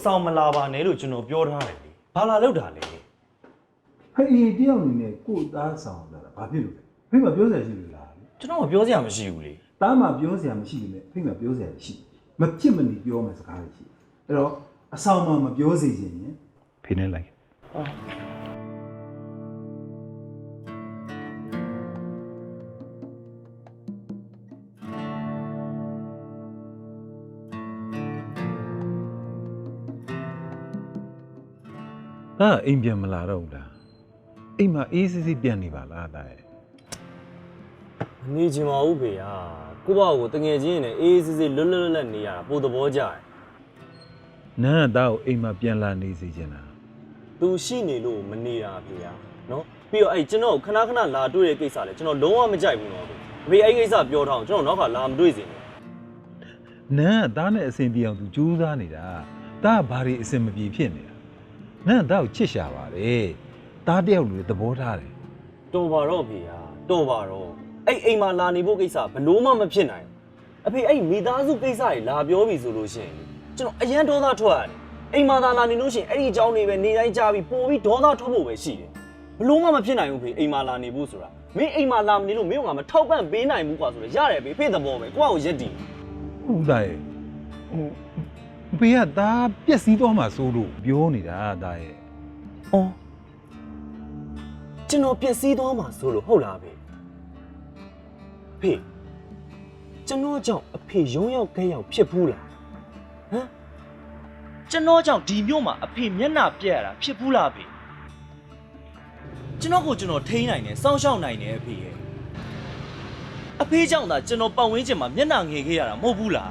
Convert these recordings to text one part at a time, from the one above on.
အဖေအဖေကိုအဆောင်မလာပါနဲ့လို့ကျွန်တော်ပြောထားတယ်လေဘာလာလောက်တာလဲဟဲ့အေးတယောက်အနေနဲ့ကို့သားဆောင်လာတာဘာဖြစ်လို့လဲဖိမပြောစရာရှိလို့လားကျွန်တော်မပြောစရာမရှိဘူးလေသားမပြောစရာမရှိလို့လေဖိမပြောစရာရှိမဖြစ်မနေပြောမယ်စကားလေးရှိအဲ့တော့အဆောင်မမပြောစေချင်ရင်ဖိနေလိုက် ဒါအိမ်ပြန်မလာတော့ဘူးလားအိမ်မှာအေးစစ်စစ်ပြန်နေပါလားဒါရဲ့မနေချင်ပါဘူးဖေဟာကိုပေါ့ကိုတငယ်ချင်းနဲ့အေးစစ်စစ်လွတ်လွတ်လပ်လပ်နေရတာပိုသဘောကျတယ်နန်းကဒါကိုအိမ်မှာပြန်လာနေစေချင်တာသူရှိနေလို့မနေတာဖေဟာနော်ပြီးတော့အဲ့ကျွန်တော်ခဏခဏလာတွေ့တဲ့ကိစ္စလဲကျွန်တော်လုံးဝမကြိုက်ဘူးနော်အဖေအဲ့ကိစ္စပြောထားအောင်ကျွန်တော်နောက်ကလာမတွေ့စေနဲ့နန်းကဒါနဲ့အဆင်ပြေအောင်သူကြိုးစားနေတာဒါကဘာတွေအဆင်မပြေဖြစ်နေတာ နန်းကဒါကိုချစ်ရှာပါတယ်ဒါတယောက်လူတွေသဘောထားတယ်တော်ပါတော့ဖေဟာတော်ပါတော့အဲ့အိမ်မှာလာနေဖို့ကိစ္စဘလို့မှမဖြစ်နိုင်ဘူးအဖေအဲ့မိသားစုကိစ္စတွေလာပြောပြီဆိုလို့ရှိရင်ကျွန်တော်အရန်ဒေါသထွက်ရတယ်အိမ်မှာသာလာနေလို့ရှိရင်အဲ့ဒီအကြောင်းတွေပဲနေတိုင်းကြားပြီးပို့ပြီးဒေါသထွက်ဖို့ပဲရှိတယ်ဘလို့မှမဖြစ်နိုင်ဘူးဖေအိမ်မှာလာနေဖို့ဆိုတာမင်းအိမ်မှာလာမနေလို့မင်းကမထောက်ပံ့ပေးနိုင်ဘူးကွာဆိုတော့ရတယ်ဖေဖေသဘောပဲကိုယ့်အကိုရက်တည်ဟုတ်ဒါရဲ့ဟို ဘေးကဒါပျက်စီးသွားမှစိုးလို့ပြောနေတာဒါရဲ့။အော်ကျွန်တော်ပျက်စီးသွားမှာဆိုလို့ဟုတ်လားဖေ။ဖေကျွန်တော်ကြောင့်အဖေရုံးရောက်ခဲရောက်ဖြစ်ဘူးလား။ဟမ်ကျွန်တော်ကြောင့်ဒီမြို့မှာအဖေမျက်နှာပြက်ရတာဖြစ်ဘူးလားဖေကျွန်တော်ကိုကျွန်တော်ထိန်းနိုင်တယ်စောင့်ရှောက်နိုင်တယ်အဖေရဲ့အဖေကြောင့်သာကျွန်တော်ပတ်ဝန်းကျင်မှာမျက်နှာငယ်ခဲ့ရတာမဟုတ်ဘူးလား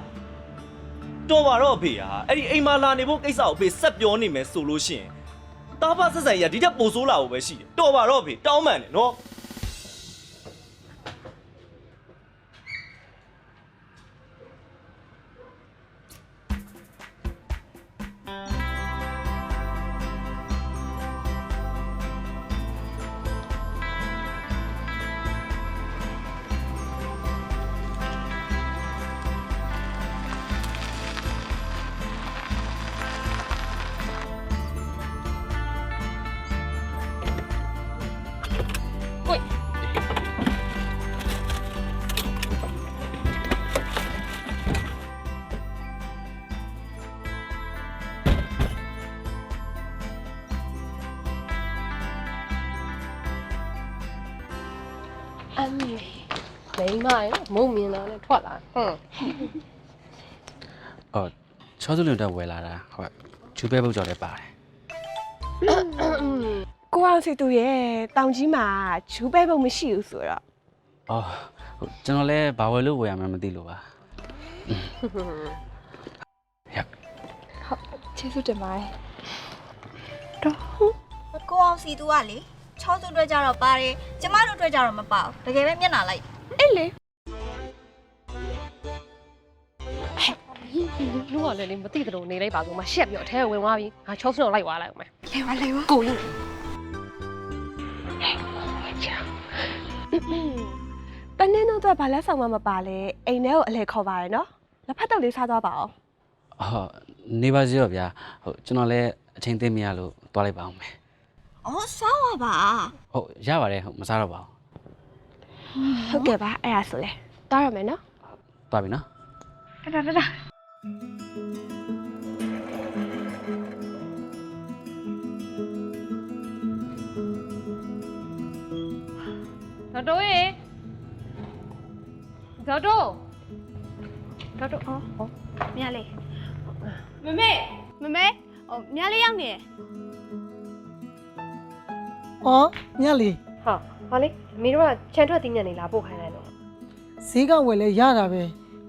တော်ပါတော့အဖေဟာအဲ့ဒီအိမ်မှာလာနေဖို့ကိစ္စကိုအဖေဆက်ပြောနေမယ်ဆိုလို့ရှိရင်တာဖဆက်ဆံရဒီတက်ပိုဆိုးလာဖို့ပဲရှိတယ်တော်ပါတော့အဖေတောင်းပန်တယ်နော် အမေမိမရမုံမြင်တာနဲ့ထွက်လာဟွန်းအော်ချောစုလွန်တက်ဝယ်လာတာဟုတ်ဂျူပဲပုတ်ကြော်လည်းပါတယ်ကိုအောင်စီတူရဲ့တောင်ကြီးမှာဂျူးပဲပုံမရှိဘူးဆိုတော့အော်ဟုတ်ကျွန်တော်လည်းဘာဝယ်လို့ဝယ်ရမှန်းမသိလို့ပါကျေးဇူးတင်ပါတယ်ကိုအောင်စီသူကလေ ချောစုအတွက်ကြတော့ပါတယ်ကျမတို့အတွက်ကြတော့မပါဘူးတကယ်ပဲမျက်နှာလိုက်အေးလေလူကလည်းလေမသိတဲ့လိုနေလိုက်ပါဆိုမှရှက်ပြီးတော့အထဲဝင်သွားပြီးငါချောစတော့လိုက်သွားလိုက်အောင်မယ်လေဝါလေဝါကိုကြီးချာတနေ့တော့ဘာလဲဆောင်မမပါလဲအိမ်ထဲကိုအလဲခေါ်ပါရယ်နော်လက်ဖက်တော့လေးစားသွားပါအောင်အော်နေပါစေရောဗျာဟုတ်ကျွန်တော်လည်းအချိန်သိမရလို့သွားလိုက်ပါအောင်မယ် အော်စားပါပါဟုတ်ရပါတယ်ဟုတ်မစားတော့ပါဘူးဟုတ်ကဲ့ပါအဲ့ဒါဆိုလဲတောင်းရမယ်နော်သွားပြီနော်တတတတဒေါ်တိုးရေဒေါ်တိုးဒေါ်တိုးအော်ဟောမြတ်လေးမမေမမေဟိုမြလေးရောက်နေတယ် အော်ညလေးဟာဟာလေမင်းတို့ကချန်ထွက်တင်းညံနေလာပို့ခိုင်းလိုက်တော့ဈေးကဝယ်လဲရတာပဲ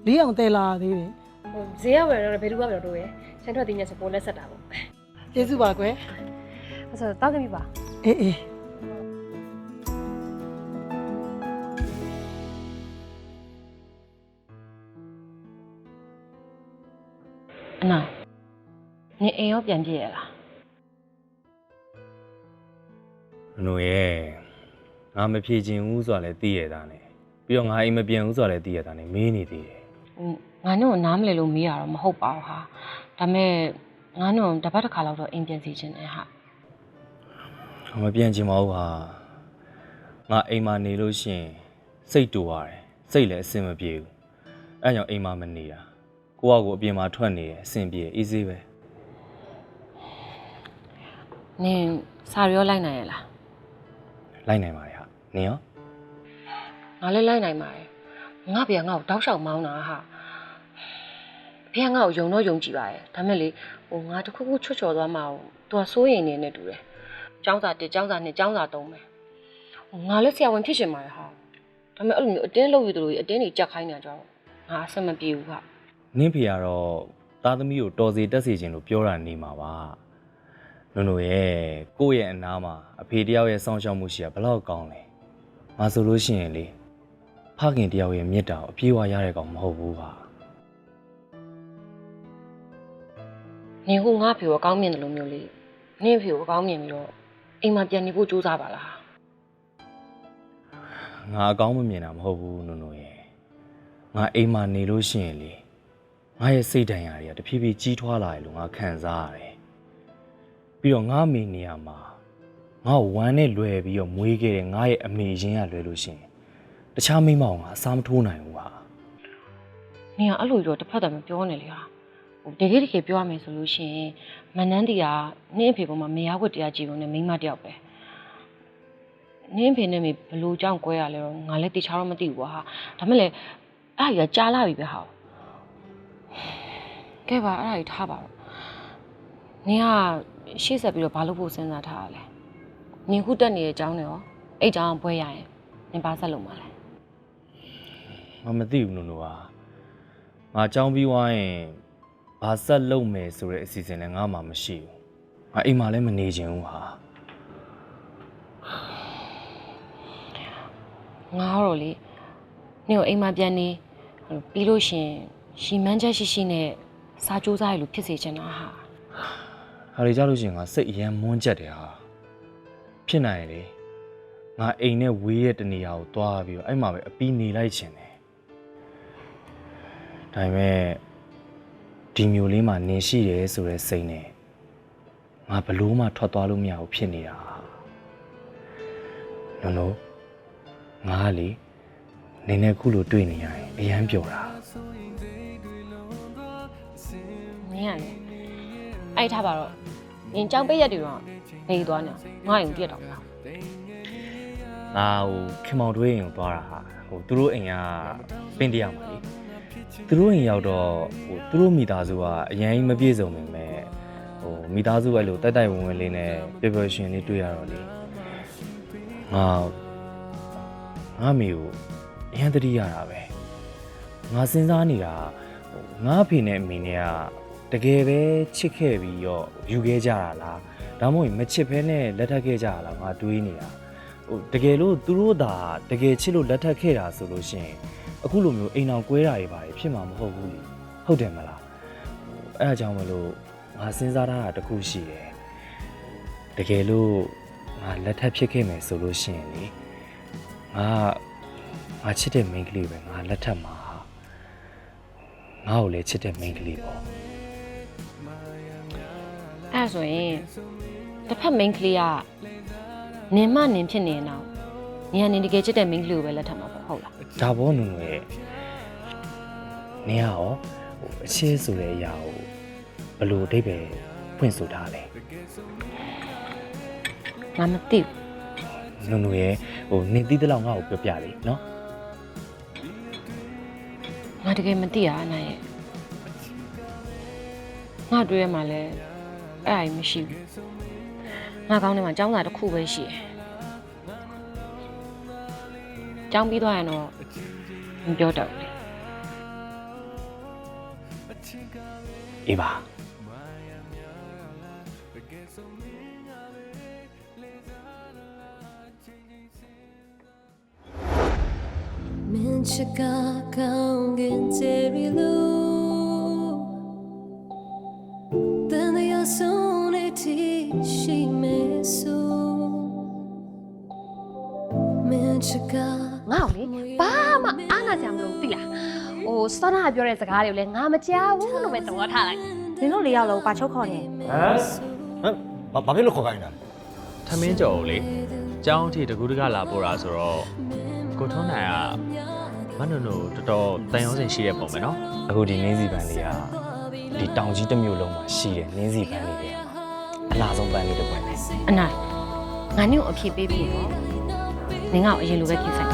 လေးအောင်တဲလာသေးတယ်ဟိုဈေးရောက်ရတော့ဘယ်သူကပြောတိုးရေချန်ထွက်တင်းညံစပိုးလက်ဆက်တာပေါ့ကျေးဇူးပါကွယ်အဲ့ဆိုတောက်ကြပြီပါအေးအေးအနာနေအိမ်ရောပြန်ပြည့်ရလား။ အနိုရဲ့ငါမဖြေချင်ဘူးဆိုတာလည်းသိရတာနဲ့ပြီးတော့ငါအိမ်မပြန်ဘူးဆိုတာလည်းသိရတာနဲ့မေးနေသေးတယ်ဟိုငါတို့နားမလဲလို့မေးရတော့မဟုတ်ပါဘူးဟာဒါပေမဲ့ငါတို့တပတ်တစ်ခါလောက်တော့အိမ်ပြန်စီခြင်းနဲ့ဟာမပြန်ချင်ပါဘူးဟာငါအိမ်မှာနေလို့ရှိရင်စိတ်တူရတယ်စိတ်လည်းအဆင်မပြေဘူးအဲကြောင့်အိမ်မှာမနေတာကိုယ့်အကိုအပြင်မှာထွက်နေတယ်အဆင်ပြေအေးဆေးပဲနင်စာရောလိုက်နိုင်ရလား လိုက်နိုင်ပါတယ်ဟာနင်ရော ငါလည်းလိုက်နိုင်ပါတယ်ငါပြန်ငါ့ကိုတောက်လျှောက်မောင်းတာဟာပြန်ငါ့ကိုယုံတော့ယုံကြည်ပါတယ်ဒါမဲ့လေဟိုငါတစ်ခုခုချွတ်ချော်သွားမှအောင်သူကစိုးရိမ်နေနေတူတယ်ចောင်းစာတစ်ចောင်းစာနှစ်ចောင်းစာသုံးပဲဟိုငါလည်းဆရာဝန်ဖြစ်ရှင်ပါတယ်ဟာဒါမဲ့အဲ့လိုမျိုးအတင်းလုပ်ယူသလိုကြီးအတင်းကြီးကြက်ခိုင်းနေကြတော့ငါအဆင်မပြေဘူးဟာ နင်းဖေကတော့သားသမီးကိုတော်စီတက်စီခြင်းလို့ပြောတာနေမှာပါ နုံနုံရဲ့ကိုယ့်ရဲ့အနားမှာအဖေတယောက်ရဲ့စောင့်ရှောက်မှုရှိရဘယ်လောက်ကောင်းလဲငါဆိုလို့ရှိရင်လေဖခင်တယောက်ရဲ့မေတ္တာကိုအပြည့်အဝရတဲ့ကောင်မဟုတ်ဘူးပါနင်ဟိုငါ့ဖေကိုအကောင်းမြင်တယ်လို့မျိုးလေးနင့်ဖေကိုအကောင်းမြင်ပြီးတော့အိမ်မှာပြန်နေဖို့ကြိုးစားပါလားငါအကောင်းမမြင်တာမဟုတ်ဘူးနုံနုံရဲ့ငါအိမ်မှာနေလို့ရှိရင်လေငါရဲ့စိတ်ဓာတ်ရာတွေကတဖြည်းဖြည်းကြီးထွားလာတယ်လို့ငါခံစားရတယ် ပြီးတော့ငါမိနေရမှာငါ့ကိုဝမ်းနဲ့လွယ်ပြီးတော့မွေးခဲ့တဲ့ငါရဲ့အမေရင်းကလွယ်လို့ရှိရင်တခြားမိန်းမအောင်ငါအစားမထိုးနိုင်ဘူးဟာနင်ကအဲ့လိုတော့တစ်ဖက်တည်းမပြောနဲ့လေဟာဟိုတကယ်တကယ်ပြောရမယ်ဆိုလို့ရှိရင်မနန်းတီကနင့်အဖေပေါ်မှာမရဝတ်တရားကြည့်လို့နဲ့မိန်းမတစ်ယောက်ပဲနင့်အဖေနဲ့မေဘလို့ကြောင့်꿰ရလဲတော့ငါလည်းတေချာတော့မသိဘူးကွာဟာဒါမဲ့လေအဲ့ဒါကြီးကကြားလာပြီပဲဟာကဲပါအဲ့ဒါကြီးထားပါတော့နင်က ရှေ့ဆက်ပြီးတော့ဘာလုပ်ဖို့စဉ်းစားထားရလဲနင်ခုတက်နေတဲ့အကြောင်းနဲ့ရောအဲ့ကြောင်းဘွဲရရင်နင်ဘာဆက်လုပ်မှာလဲငါမသိဘူးနုံနုံဟာငါကြောင်းပြီးွားရင်ဘာဆက်လုပ်မယ်ဆိုတဲ့အစီအစဉ်လည်းငါမှမရှိဘူးငါအိမ်မှာလည်းမနေချင်ဘူးဟာငါကတော့လေနင့်ကိုအိမ်မှာပြန်နေဟိုပြီးလို့ရှရင်ရှီမန်းချက်ရှိရှိနဲ့စာကြိုးစားရလို့ဖြစ်စေချင်တာဟာ ဟာလေကြလို့ရှိရင်ငါစိတ်အရန်မွန်းကြက်တယ်ဟာဖြစ်နိုင်လေငါအိမ်နဲ့ဝေးရဲ့တနေရာကိုသွားပြီးတော့အဲ့မှာပဲအပီးနေလိုက်ချင်တယ်ဒါပေမဲ့ဒီမျိုးလေးမှာနေရှိတယ်ဆိုတဲ့စိတ်နဲ့ငါဘလို့မှထွက်သွားလို့မရဘူးဖြစ်နေတာနော်နော်ငါကလေနေနဲ့ခုလိုတွေ့နေရရင်အရန်ပျော်တာနင်ကလေအဲ့ထားပါတော့ နင်ကြောင်ပိတ်ရက်တွေတော့နေသွားနေငါ့ရင်ပြက်တော့ပါငါဟိုခင်မောင်တွေးရင်ကိုသွားတာဟာဟိုသူတို့အိမ်ကပင်တရားမှာလေသူတို့အိမ်ရောက်တော့ဟိုသူတို့မိသားစုကအရင်မပြည့်စုံနေမဲ့ဟိုမိသားစုအဲ့လိုတိုက်တိုက်ဝင်ဝင်လေးနဲ့ပျော်ပျော်ရွှင်လေးတွေ့ရတော့လေငါငါမိကိုအရင်တတိရတာပဲငါစဉ်းစားနေတာဟိုငါအဖေနဲ့အမေနဲ့က တကယ်ပဲချစ်ခဲ့ပြီးတော့ယူခဲ့ကြတာလားဒါမှမဟုတ်မချစ်ဘဲနဲ့လက်ထပ်ခဲ့ကြတာလားငါတွေးနေတာဟိုတကယ်လို့သူတို့သာတကယ်ချစ်လို့လက်ထပ်ခဲ့တာဆိုလို့ရှိရင်အခုလိုမျိုးအိမ်အောင်ကွဲတာတွေပါတယ်ဖြစ်မှာမဟုတ်ဘူးလေဟုတ်တယ်မလားဟိုအဲ့အကြောင်းမလို့ငါစဉ်းစားထားတာတစ်ခုရှိတယ်တကယ်လို့ငါလက်ထပ်ဖြစ်ခဲ့မယ်ဆိုလို့ရှိရင်လေငါငါချစ်တဲ့မိန်းကလေးပဲငါလက်ထပ်မှာငါ့ကိုလည်းချစ်တဲ့မိန်းကလေးပေါ့ အဲ့ဒါဆိုရင်တစ်ဖက်မိန်းကလေးကနင်မနင်ဖြစ်နေရင်တော့နင်ကနင်တကယ်ချစ်တဲ့မိန်းကလေးကိုပဲလက်ထပ်မှာပေါ့ဟုတ်လားဒါဘောနုံနုံရဲ့နေရရောဟိုအချစ်ဆိုတဲ့အရာကိုဘယ်လိုအဓိပ္ပာယ်ဖွင့်ဆိုထားလဲငါမသိဘူးနုံနုံရဲ့ဟိုနင်သိတဲ့လောက်ငါ့ကိုပြောပြလေနော်ငါတကယ်မသိရအနိုင်ရဲ့ငါတွေ့ရမှာလဲ အဲ့အရင်မရှိဘူးငါကောင်းထဲမှာចောင်းစာတစ်ခုပဲရှိတယ်ចောင်းပြီးသွားရင်တော့မပြောတော့ဘူးလေအေးပါမင်းချကကောင်းကင်ကျေရီလူ ရှိမေဆူမင်းချကငါ့ကိုလေဘာမှအားနာစရာမလိုဘူးသိလားဟဟိုစောနာပြောတဲ့စကားတွေကိုလည်းငါမကြားဘူးလို့ပဲသဘောထားလိုက်နင်တို့လေးယောက်လုံးပါချုပ်ခေါ်နေဟမ်ဟမ်ဘာဘာဖြစ်လို့ခေါ်ခိုင်းတာလဲထမင်းကြော်ကိုလေကျောင်းထိတကူတကလာပို့တာဆိုတော့ကိုထုံးနိုင်ကမနုံတို့တော်တော်တန်ရုံးစင်ရှိတဲ့ပုံပဲနော်အခုဒီနင်းစီပန်းလေးကဒီတောင်ကြီးတစ်မျိုးလုံးမှာရှိတယ်နင်းစီပန်းလေးတွေ အလားဆုံးပန်းလေးတစ်ပွဲပဲ အနိုင်ငါနင့်ကိုအဖြေပေးပြီးတော့နင်ကအရင်လိုပဲခင်ဆိုင်